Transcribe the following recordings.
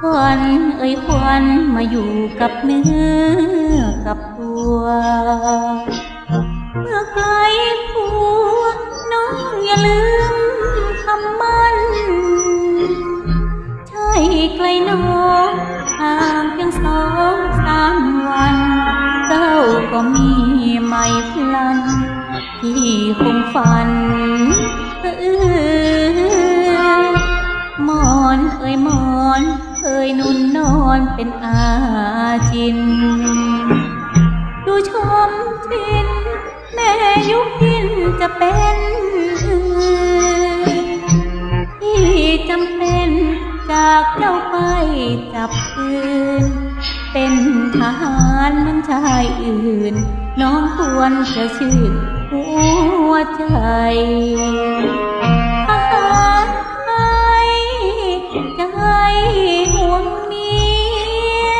ควันเอ่ยควันมาอยู่กับเนื้อกับตัวเมื่อไกลผัวน้องอย่าลืมคำมันใช่ไกลน้องห่างเพียงสองสามวัน เจ้าก็มีไม่พลันที่คงฝัน อนเอ่ยมอนเอ่ยนุ่นนอนเป็นอาจิน ดูชมทิน แม่ยุพินจะเป็นที่จำเป็นจากเจ้าไปจับคืน เป็นทหารมันชายอื่น น้องควรจะชื่นหัวใจ ห่วงเมีย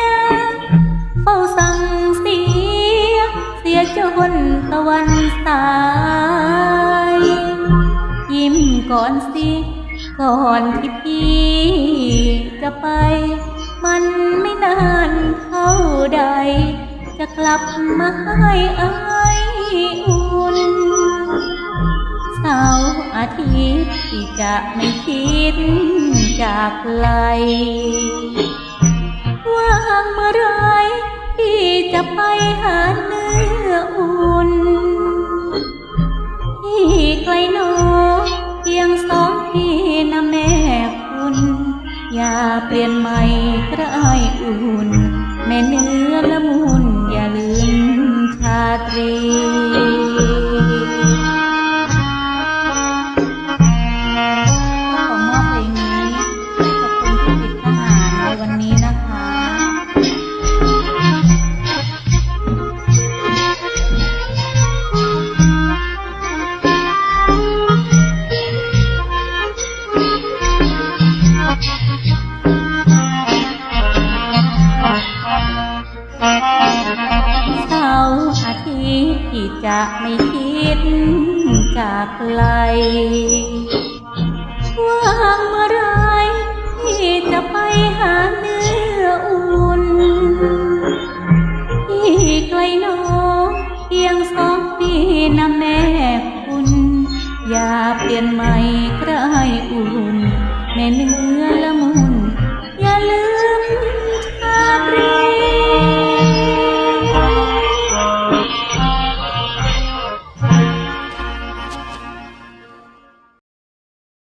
เฝ้าสั่งเสีย เสียจนตะวันสาย ยิ้มก่อนสิ ก่อนที่พี่จะไป มันไม่นานเท่าใด จะกลับมาให้อา อาทิตย์ที่จะไม่คิดจากไกลว่างเมื่อไรที่จะไปหาเนื้ออุ่นที่ไกลโนเพียงสองพี่นะแม่คุณ อย่าเปลี่ยนใหม่กระไออุ่น แม่เนื้อละมุ ที่จะไม่คิดจากไกลว่างเมื่อไรที่จะไปหาเนื้ออุ่นที่ไกลน้องเพียงสองปีนะแม่คุณ อย่าเปลี่ยนใหม่ใครอุ่นแม่เนื้อ